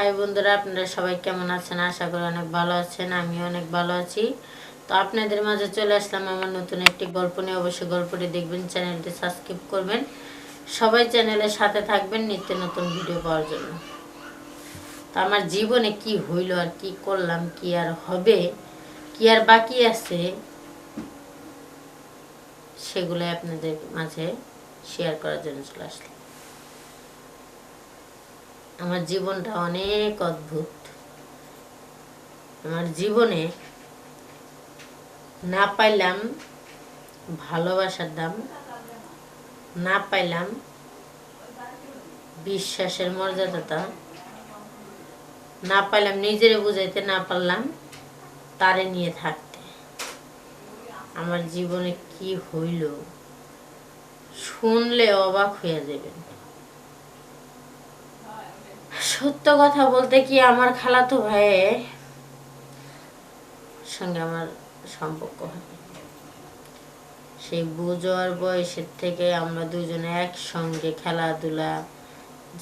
High বন্ধুরা, আপনারা সবাই কেমন আছেন? আশা করি অনেক ভালো আছেন আমি অনেক ভালো আছি। তো আপনাদের মাঝে চলে আসলাম আমার নতুন একটি গল্প নিয়ে। অবশ্যই গল্পটি দেখবেন, চ্যানেলটি সাবস্ক্রাইব করবেন। সবাই চ্যানেলের সাথে থাকবেন নিত্য নতুন ভিডিও পাওয়ার জন্য। তো আমার জীবনে কি হইল আর কি করলাম, কি আর হবে, কি আর বাকি আছে সেগুলো আপনাদের মাঝে শেয়ার করার জন্য চলে আসলাম। আমার জীবনটা অনেক অদ্ভুত। আমার জীবনে না পাইলাম ভালোবাসার দাম, না পাইলাম বিশ্বাসের মর্যাদাটা, না পাইলাম নিজেরে বুঝাইতে না পারলাম তারে নিয়ে থাকতে। আমার জীবনে কি হইল, শুনলে অবাক হয়ে যাবেন। সত্য কথা বলতে কি আমার খালাতো ভাইয়ের সঙ্গে আমার সম্পর্ক হয় সেই বুঝোয়ার বয়সের থেকে আমরা দুজনে একসঙ্গে খেলাধুলা,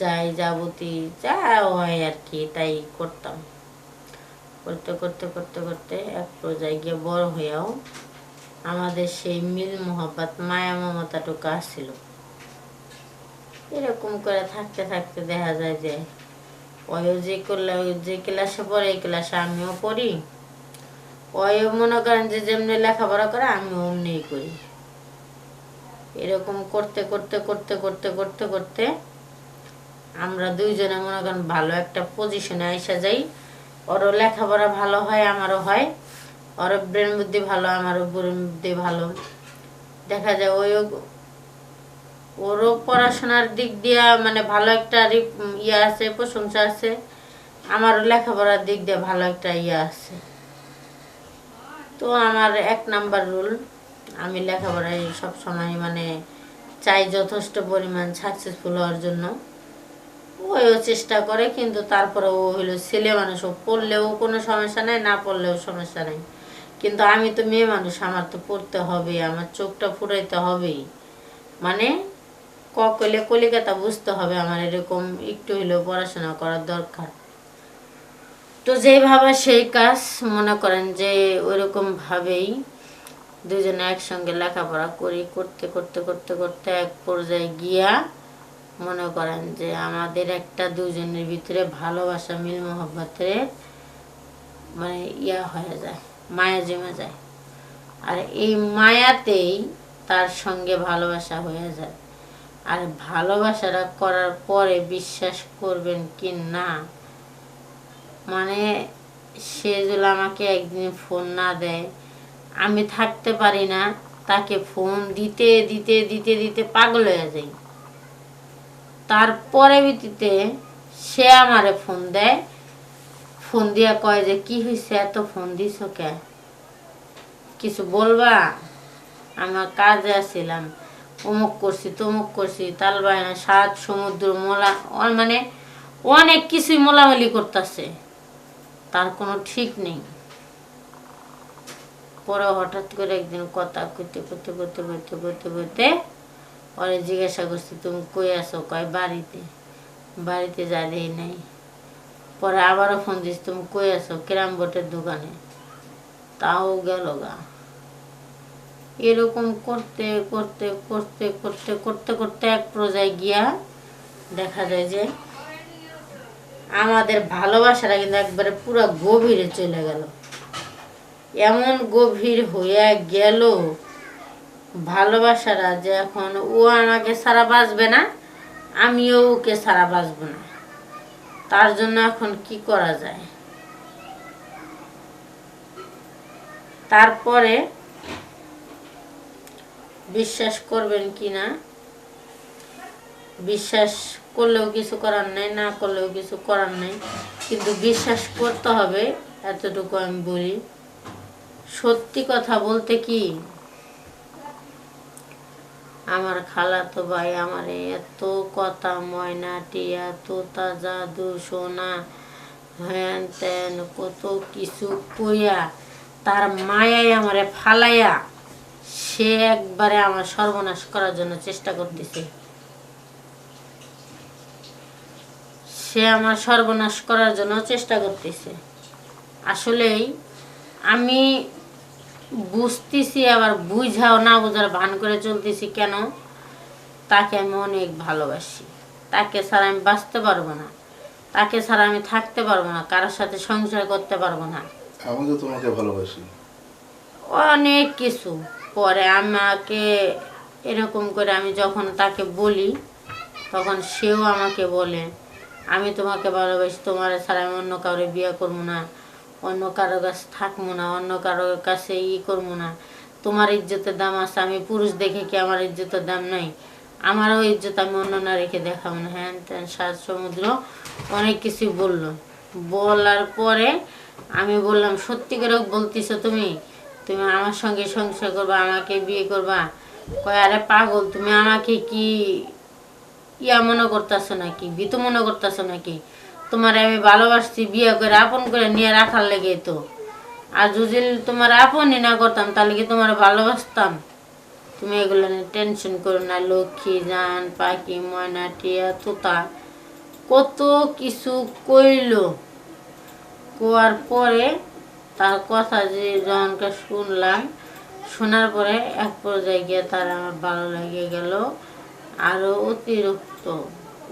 যাই যাবতী, যা হয় আর কি, তাই করতাম। করতে করতে করতে করতে এক পর্যায়ে গিয়ে বড় হয়েও আমাদের সেই মিল মোহাব্বত, মায়া মমতাটুকু আসছিল। এরকম করে থাকতে থাকতে দেখা যায় যে ওয়ও যে যে ক্লাসে পড়ে, এই ক্লাসে আমিও পড়ি। ওয়ও মনে করেন যে যেমনি লেখাপড়া করে আমি অমনিই করি। এরকম করতে করতে করতে করতে করতে করতে আমরা দুইজনে মনে করেন ভালো একটা পজিশনে আইসা যাই। ওরও লেখাপড়া ভালো হয়, আমারও হয়। ওর ব্রেন বুদ্ধি ভালো, আমারও ব্রেন বুদ্ধি ভালো। দেখা যায় ওইও ওরও পড়াশোনার দিক দিয়া মানে ভালো একটা ইয়ে আছে, প্রশংসা আছে। আমারও লেখাপড়ার দিক দিয়ে ভালো একটা ইয়ে আছে। তো আমার এক নাম্বার রুল, আমি লেখাপড়ায় সব সময় মানে চাই যথেষ্ট পরিমাণ সাকসেসফুল হওয়ার জন্য। ওইও চেষ্টা করে, কিন্তু তারপরে ও হইল ছেলে মানুষ, ও পড়লেও কোনো সমস্যা নাই, না পড়লেও সমস্যা নাই। কিন্তু আমি তো মেয়ে মানুষ, আমার তো পড়তে হবে আমার চোখটা ফুরাইতে হবেই। মানে ককলে কলিকাতা বুঝতে হবে আমার এরকম একটু হলেও পড়াশোনা করার দরকার। তো যেভাবে সেই কাজ মনে করেন যে ওইরকম ভাবেই দুজনে একসঙ্গে লেখাপড়া করি, করতে করতে করতে করতে এক পর্যায়ে গিয়া মনে করেন যে আমাদের একটা দুজনের ভিতরে ভালোবাসা, মিল মহব্বতের মানে ইয়া হয়ে যায়, মায়া জমে যায়। আর এই মায়াতেই তার সঙ্গে ভালোবাসা হয়ে যায়। আর ভালোবাসাটা করার পরে বিশ্বাস করবেন কি না? মানে সে যদি আমাকে একদিন ফোন না দেয়, আমি থাকতে পারি না, তাকে ফোন দিতে দিতে দিতে দিতে পাগল হয়ে যাই। তারপরে ভিত্তিতে সে আমারে ফোন দেয়। ফোন দিয়া কয় যে, কি হয়েছে এত ফোন দিছ কে? কিছু বলবা? আমার কাজে আসছিলাম অমুক করছি, তমুক করছি, তাল বায়না, সাত, সমুদ্র, মোলা মানে অনেক কিছুই মোলামলি করতেছে। তার কোনো ঠিক নেই। পরে হঠাৎ করে একদিন কথা করতে করতে করতে করতে করতে করতে পরে জিজ্ঞাসা করছি, তুমি কই আসো কয়, বাড়িতে। বাড়িতে যাই নাই। পরে আবারও ফোন দিস তুমি কই আসো ক্যারাম বোর্ডের দোকানে। তাও গেল গা। এরকম করতে করতে করতে করতে করতে করতে এক পর্যায়ে গিয়া দেখা যায় যে আমাদের ভালোবাসাটা কিন্তু একবারে পুরো গভীরে চলে গেল। এমন গভীর হইয়া গেল ভালোবাসাটা যে এখন ও আমাকে সারা বাঁচবে না, আমিও ওকে সারা বাঁচব না। তার জন্য এখন কি করা যায়? তারপরে বিশ্বাস করবেন কি না? বিশ্বাস করলেও কিছু করার নেই, না করলেও কিছু করার নেই। কিন্তু বিশ্বাস করতে হবে, এতটুকু আমি বলি। সত্যি কথা বলতে কি? আমার খালাতো ভাই আমার এত কথা, ময়না, টিয়া, তোতা, জাদু, সোনা হ্যান ত্যান কত কিছু কইয়া, তার মায়ায় আমারে ফালাইয়া সে একবারে আমার সর্বনাশ করার জন্য চেষ্টা করতেছে। সে আমার সর্বনাশ করার জন্য চেষ্টা করতেছে। আসলেই আমি বুঝতেছি আবার বুঝাও না বোঝার ভান করে চলতেছি কেন? তাকে আমি অনেক ভালোবাসি। তাকে ছাড়া আমি বাঁচতে পারব না। তাকে ছাড়া আমি থাকতে পারব না। কারোর সাথে সংসার করতে পারব না। আমি তো তোমাকে ভালোবাসি। অনেক কিছু। পরে আমাকে এরকম করে আমি যখন তাকে বলি, তখন সেও আমাকে বলে, আমি তোমাকে ভালোবাসি, তোমার ছাড়া আমি অন্য কারোর বিয়ে করব না, অন্য কারোর কাছে থাকব না, অন্য কারোর কাছে ই করব না। তোমার ইজ্জতের দাম আছে, আমি পুরুষ দেখে কি আমার ইজ্জতের দাম নাই? আমারও ইজ্জত আমি অন্য না রেখে দেখাবো না। হ্যান ত্যান, সাত সমুদ্র অনেক কিছু বলল। বলার পরে আমি বললাম, সত্যি করে বলতেছো তুমি? তুমি আমার সঙ্গে সংসার করবা, আমাকে বিয়ে করবা। কয়, আরে পাগল, তুমি আমাকে কি ইয়া মনে করতেছো নাকি? ভীত মনে করতেছো নাকি? তোমার আমি ভালোবাসছি, বিয়ে করে, আপন করে নিয়ে রাখার লেগে তো। আর যদি তোমার আপনই না করতাম, তাহলে কি তোমার ভালোবাসতাম? তুমি এগুলো নিয়ে টেনশন করো না, লক্ষ্মী, জান, পাখি, ময়না, টিয়া, তোতা। কত কিছু কইলো। কোয়ার পরে তার কথা যে জনকে শুনলাম, শোনার পরে এক পর্যায়ে গিয়ে তার আমার ভালো লেগে গেল আরও অতিরিক্ত।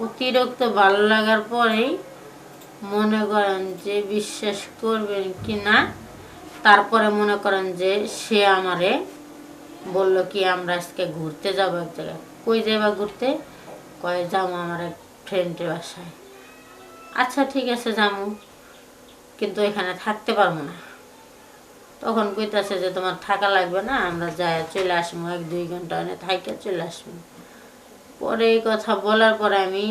অতিরিক্ত ভালো লাগার পরেই মনে করেন যে বিশ্বাস করবেন কি না তারপরে মনে করেন যে সে আমারে বলল কি, আমরা আজকে ঘুরতে যাব এক জায়গায়। কই যাবা ঘুরতে? কয়ে যাব আমার এক ফ্রেন্ডের বাসায়। আচ্ছা ঠিক আছে যাব কিন্তু এখানে থাকতে পারব না। তখন কইতাছে যে, তোমার থাকা লাগবে না, আমরা যাই চলে আসব, এক দুই ঘণ্টা অনেক থাইকে চলে আসব। পরে এই কথা বলার পরে আমি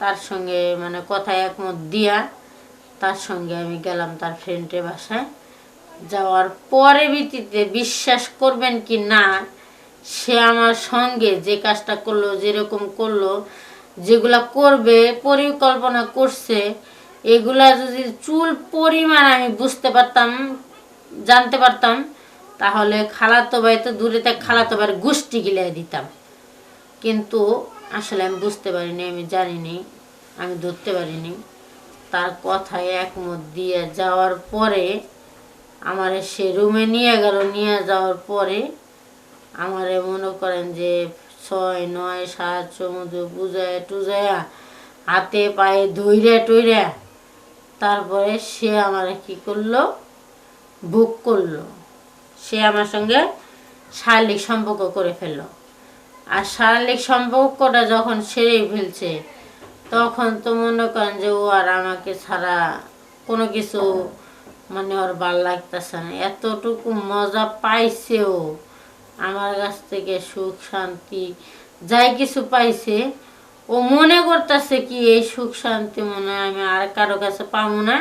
তার সঙ্গে মানে কথা একমত দিয়া তার সঙ্গে আমি গেলাম তার ফ্রেন্ডের বাসায়। যাওয়ার পরে ভিত্তিতে বিশ্বাস করবেন কি না, সে আমার সঙ্গে যে কাজটা করল, যেরকম করল, যেগুলা করবে, পরিকল্পনা করছে, এগুলা যদি চুল পরিমাণ আমি বুঝতে পারতাম জানতে পারতাম, তাহলে খালাতো ভাই তো দূরে থেকে, খালাতো ভাইয়ের গোষ্ঠী গিলে দিতাম। কিন্তু আসলে আমি বুঝতে পারিনি, আমি জানিনি, আমি ধরতে পারিনি। তার কথায় একমত দিয়ে যাওয়ার পরে, আমার সে রুমে নিয়ে গেল, নিয়ে যাওয়ার পরে আমারে মনে করেন যে ছয়, নয়, সাত, সমুদ্র বুঝায় টুজায়া, হাতে পায়ে ধইরা টইরা, তারপরে সে আমার কি করল? বুক করল। সে আমার সঙ্গে শারীরিক সম্পর্ক করে ফেলল। আর শারীরিক সম্পর্কটা যখন সেরে ফেলছে, তখন তো মনে করেন যে ও আর আমাকে ছাড়া কোনো কিছু মানে ওর ভালো লাগতেছে না। এতটুকু মজা পাইছে ও। আমার কাছ থেকে সুখ, শান্তি যাই কিছু পাইছে, ও মনে করতেছে কি এই সুখ, শান্তি মনে হয় আমি আর কারও কাছে পাবো না।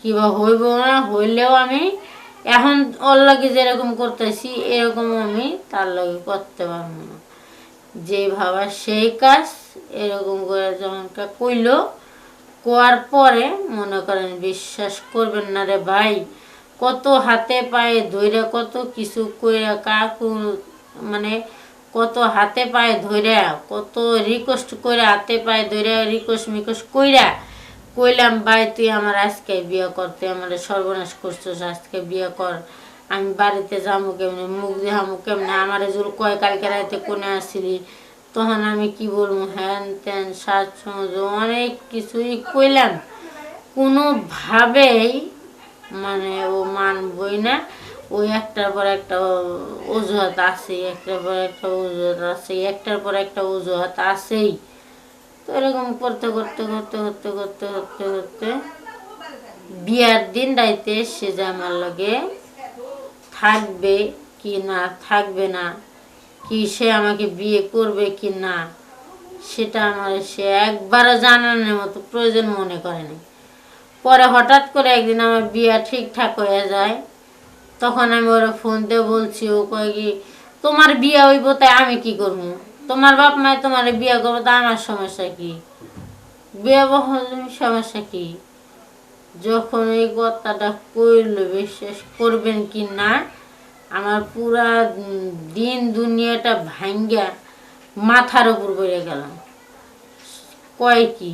কিবা হইব না, হইলেও আমি এখন ওর লাগে যেরকম করতেছি এরকম আমি তার লগে করতে পারব না। যে ভাবা সেই কাজ, এরকম করে যখন কইলো, কোয়ার পরে মনে করেন বিশ্বাস করবেন না রে ভাই, কত হাতে পায়ে ধইরা কত কিছু কইরা কাকু মানে কত হাতে পায়ে ধইরা, কত রিকোয়েস্ট কইরা হাতে পায়ে ধইরা রিকোয়েস্ট মিকোয়েস্ট কইরা কইলাম, ভাই, তুই আমার আজকে বিয়ে কর, তুই আমার সর্বনাশ করছিস, আজকে বিয়ে কর। আমি বাড়িতে যাব কেমনে, মুখ দেখামো কেমনে? আমার জোর কয় কালকে রাতে কোনে আসিলি? তখন আমি কি বলব? হ্যান ত্যান, সাজ অনেক কিছুই কইলাম। কোনোভাবেই মানে ও মানবই না। ওই একটার পর একটা অজুহাত আছে, একটার পর একটা অজুহাত আছে, একটার পর একটা অজুহাত আছেই। তো এরকম করতে করতে করতে করতে করতে করতে করতে বিয়ার দিন রাইতে সে যে আমার লগে থাকবে কি না, থাকবে না, কি সে আমাকে বিয়ে করবে কি না, সেটা আমার সে একবারও জানানোর মতো প্রয়োজন মনে করেনি পরে হঠাৎ করে একদিন আমার বিয়ে ঠিকঠাক হয়ে যায়, তখন আমি ওরা ফোন দিয়ে বলছি, ও কয় কি, তোমার বিয়ে হইব তাই আমি কি করব? তোমার বাপ মায় তোমার বিয়ে করব তা আমার সমস্যা কি? বিয়ে সমস্যা কি? যখন এই কথাটা করল বিশ্বাস করবেন কি না, আমার পুরা দিন দুনিয়াটা ভাঙ্গা মাথার উপর পড়ে গেলাম। কয় কি?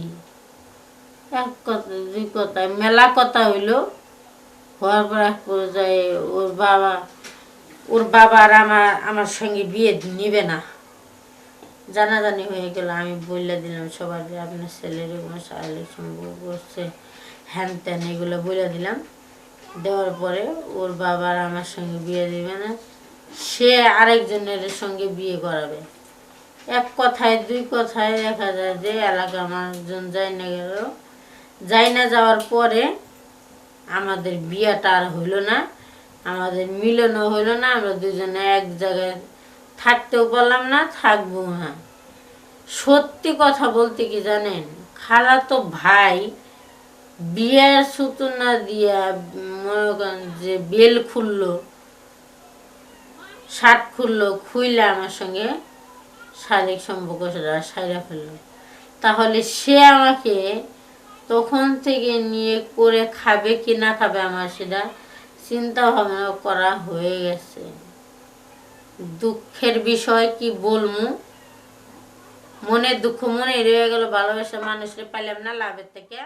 এক কথা, দুই কথা, মেলা কথা হইল। হওয়ার পর এক পর্যায়ে ওর বাবা ওর বাবা আর আমার আমার সঙ্গে বিয়ে নিবে না। জানাজানি হয়ে গেল। আমি বলে দিলাম সবার যে আপনার ছেলের এরকম শারীরিক সম্পর্ক করছে, হ্যান ত্যান এগুলো বলে দিলাম। দেওয়ার পরে ওর বাবার আমার সঙ্গে বিয়ে দেবে না, সে আরেকজনের সঙ্গে বিয়ে করাবে। এক কথায়, দুই কথায় দেখা যায় যে এলাকা আমার মানুষজন যাই না গেল। যাই না যাওয়ার পরে আমাদের বিয়েটা আর হইল না, আমাদের মিলনও হইল না, আমরা দুজনে এক জায়গায় থাকতেও পারলাম না থাকব না। সত্যি কথা বলতে কি জানেন? খালা তো ভাই বিয়ের সুতনা দিয়া, মনে করেন যে বেল খুললো, শার্ট খুললো, খুইলে আমার সঙ্গে শারীরিক সম্পর্ক সেটা সাইরা ফেলল। তাহলে সে আমাকে তখন থেকে নিয়ে করে খাবে কি না খাবে আমার সেটা চিন্তা ভাবনা করা হয়ে গেছে। দুঃখের বিষয় কি বলমু? মনে দুঃখ মনে রয়ে গেল, ভালোবাসা মানুষের পাইলাম না লাভের থেকে।